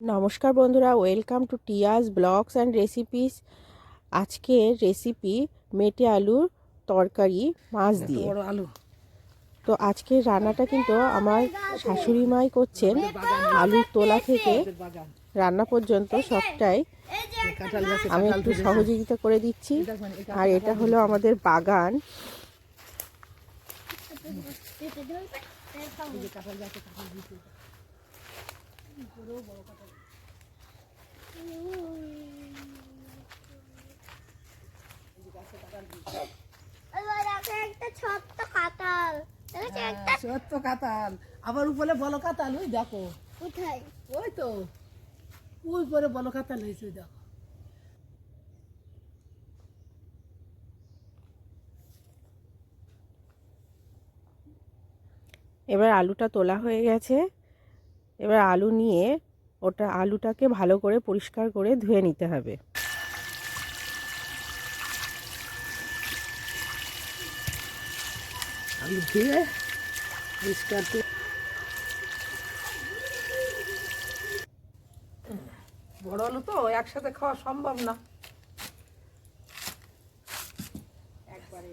নমস্কার বন্ধুরা welcome to Tia's blogs and recipes. আজকের রেসিপি মেটে আলুর তরকারি মাছ দিয়ে। আলু। তো আজকের রান্নাটা কিন্তু আমার শাশুড়ি মাই করছেন। আলুর তোলা থেকে রান্না পর্যন্ত সবটাই আমি একটু সহযোগিতা করে দিচ্ছি। আর এটা হলো আমাদের বাগান। কাঁঠাল ছোট্ট একটা হ্যাঁ, আবার উপরে বলো কাঁঠাল ওই দেখো। কোথায়? ওই তো। ওই পরে বলো কাঁঠাল হয়েছে দেখো। এবার আলুটা তোলা হয়ে গেছে। এবার আলু নিয়ে ওটা আলুটাকে ভালো করে পরিষ্কার করে ধুয়ে নিতে হবে। আলু ধুয়ে পরিষ্কার বড় আলু তো একসাথে খাওয়া সম্ভব না। একবারে।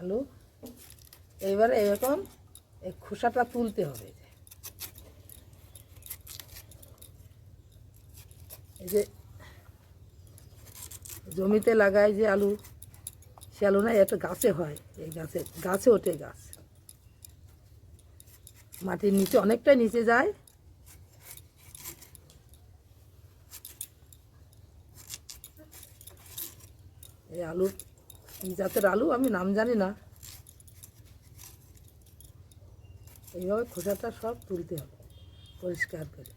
আলু এইবারে এরকম এই খোসাটা তুলতে হবে এই যে জমিতে লাগায় যে আলু, সে আলু না, এটা গাছে হয়, এই গাছে গাছে ওঠে গাছ। মাটির নিচে অনেকটাই নিচে যায়। এই আলু কি জাতের আলু, আমি নাম জানি না। এইভাবে খোসাটা সব তুলতে হবে পরিষ্কার করে।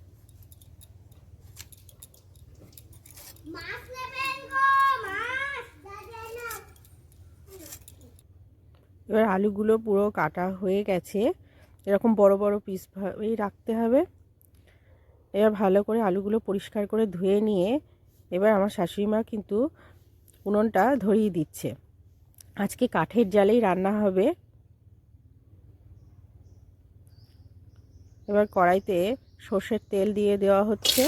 মাছ নেবেন গো মাছ দাদা না। এবার আলুগুলো পুরো কাটা হয়ে গেছে এরকম বড় বড় পিস ভাবেই রাখতে হবে। এবার ভালো করে আলুগুলো পরিষ্কার করে ধুয়ে নিয়ে এবার আমার শাশুড়ি মা কিন্তু উনুনটা ধরিয়ে দিচ্ছে। আজকে কাঠের জালেই রান্না হবে। এবার কড়াইতে সর্ষের তেল দিয়ে দেওয়া হচ্ছে।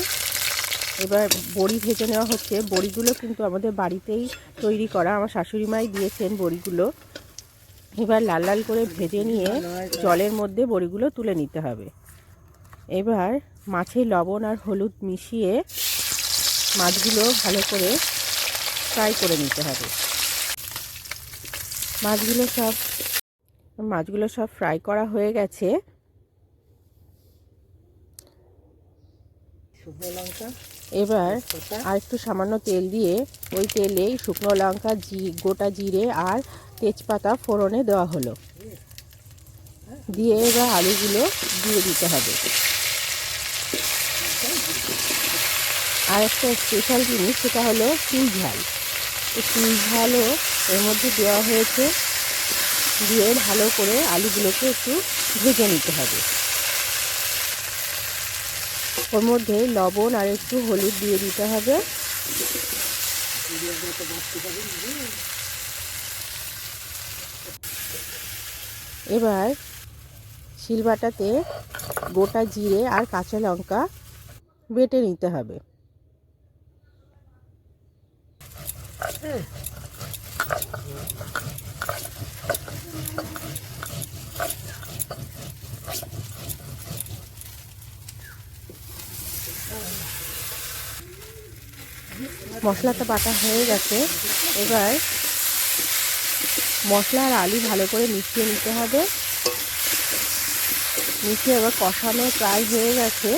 এবার বড়ি ভেজে নেওয়া হচ্ছে। বড়িগুলো কিন্তু আমাদের বাড়িতেই তৈরি করা। আমার শাশুড়ি মাই দিয়েছেন বড়িগুলো। এবার লাল লাল করে ভেজে নিয়ে জলের মধ্যে বড়িগুলো তুলে নিতে হবে। এবার মাছে লবণ আর হলুদ মিশিয়ে মাছগুলো ভালো করে ফ্রাই করে নিতে হবে। মাছগুলো সব মাছগুলো সব ফ্রাই করা হয়ে গেছে শুকনো লঙ্কা এবার আর একটু সামান্য তেল দিয়ে ওই তেলেই শুকনো লঙ্কা জি গোটা জিরে আর তেজপাতা ফোড়নে দেওয়া হলো। দিয়ে এবার আলুগুলো দিয়ে দিতে হবে। আর একটা স্পেশাল জিনিস সেটা হলো চুই ঝাল। এই চুই ঝালও এর মধ্যে দেওয়া হয়েছে। দিয়ে ভালো করে আলুগুলোকে একটু ভেজে নিতে হবে। ওর মধ্যে লবণ আর একটু হলুদ দিয়ে দিতে হবে। এবার শিলবাটাতে গোটা জিরে আর কাঁচা লঙ্কা বেটে নিতে হবে। মশলাটা বাটা হয়ে গেছে। এবার মশলা আর আলু ভালো করে মিশিয়ে নিতে হবে। মিশিয়ে এবার কষানো প্রায় হয়ে গেছে।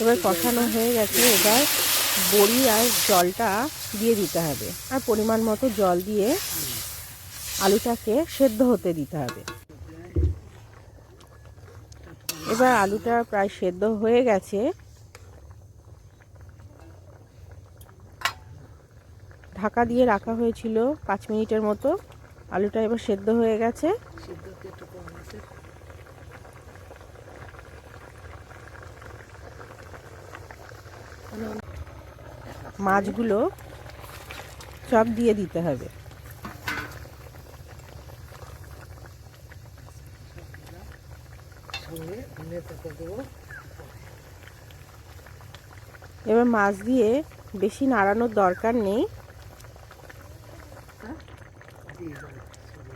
এবার কষানো হয়ে গেছে। এবার বড়ি আর জলটা দিয়ে দিতে হবে। আর পরিমাণ মতো জল দিয়ে আলুটাকে সেদ্ধ হতে দিতে হবে। এবার আলুটা প্রায় সেদ্ধ হয়ে গেছে। ঢাকা দিয়ে রাখা হয়েছিল পাঁচ মিনিটের মতো। আলুটা এবার সেদ্ধ হয়ে গেছে। মাছগুলো চপ দিয়ে দিতে হবে সঙ্গে ধনে পাতা দেবো এবার মাছ দিয়ে বেশি নাড়ানোর দরকার নেই।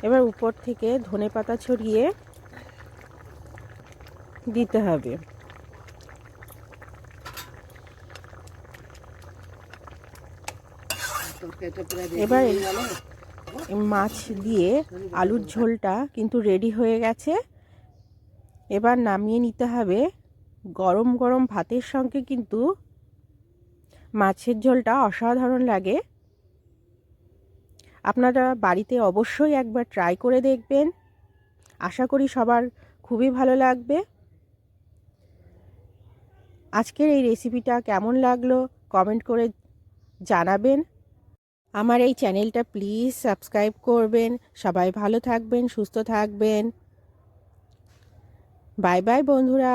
এবার উপর থেকে ধনে পাতা ছড়িয়ে দিতে হবে। এবার মাছ দিয়ে আলুর ঝোলটা কিন্তু রেডি হয়ে গেছে। এবার নামিয়ে নিতে হবে গরম গরম ভাতের সঙ্গে কিন্তু মাছের ঝোলটা অসাধারণ লাগে। আপনারা বাড়িতে অবশ্যই একবার ট্রাই করে দেখবেন। আশা করি সবার খুবই ভালো লাগবে। আজকের এই রেসিপিটা কেমন লাগল কমেন্ট করে জানাবেন। আমার এই চ্যানেলটা প্লিজ সাবস্ক্রাইব করবেন। সবাই ভালো থাকবেন, সুস্থ থাকবেন। বাই বাই বন্ধুরা।